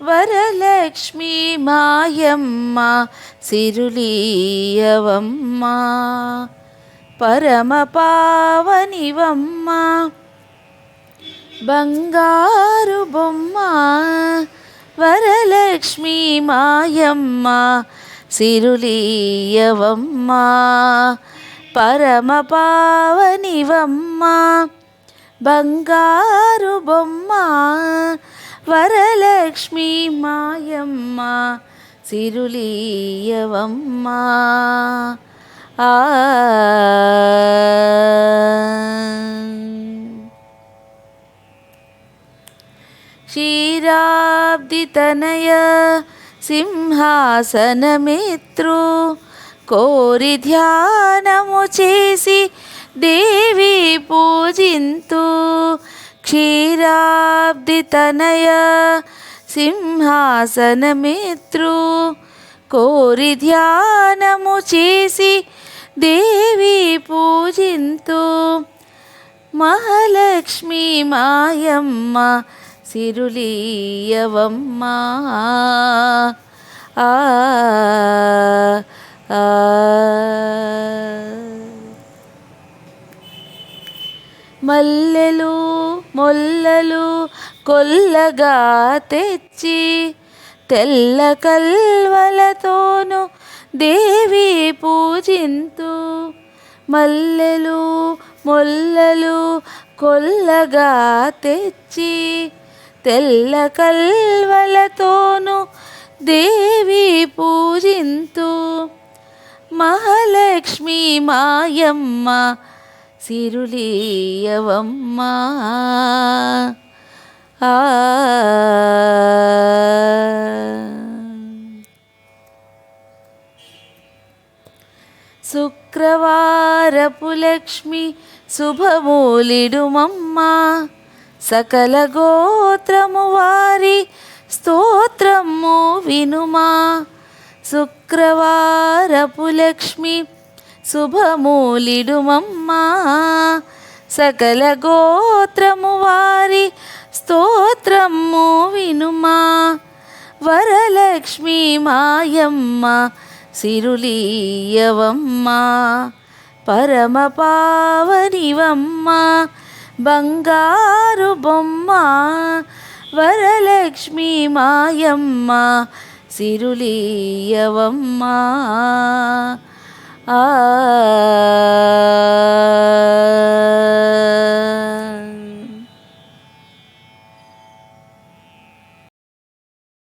వరలక్ష్మి మాయమ్మ సిరులీయవమ్మ పరమ పావనివమ్మ బంగారు బొమ్మ వరలక్ష్మి మాయమ్మ సిరులీయవమ్మ పరమ పావనివమ్మ బంగారు బొమ్మ వరలక్ష్మి మాయమ్మ సిరులీయవమ్మ. ఆ. క్షీరాబ్దితనయ సింహాసనమిత్రు కోరి ధ్యానము చేసి దేవి పూజింతు. క్షీరాబ్దితనయ సింహాసనమిత్రు కోరి ధ్యానము చేసి దేవి పూజింతు. మహాలక్ష్మి మాయమ్మ సిరులీయవమ్మ. ఆ. మల్లెలు మొల్లలు కొల్లగా తెచ్చి తెల్ల కల్వలతోను దేవి పూజింతు. మల్లెలు మొల్లలు కొల్లగా తెచ్చి తెల్ల కల్వలతోను దేవి పూజింతు. మహాలక్ష్మి మాయమ్మ సిరులీయవమ్మ ఆ. శుక్రవారపు లక్ష్మి శుభమూలిడుమమ్మా. సకల గోత్రము వారి స్తోత్రము వినుమా. శుక్రవారపు లక్ష్మి శుభమూలిడుమమ్మా. సకల గోత్రము వారి స్తోత్రము వినుమా. వరలక్ష్మి మాయమ్మ సిరులీయవమ్మ. పరమ పావనివమ్మ బంగారు బొమ్మ. వరలక్ష్మి మాయమ్మ సిరులీయవమ్మ.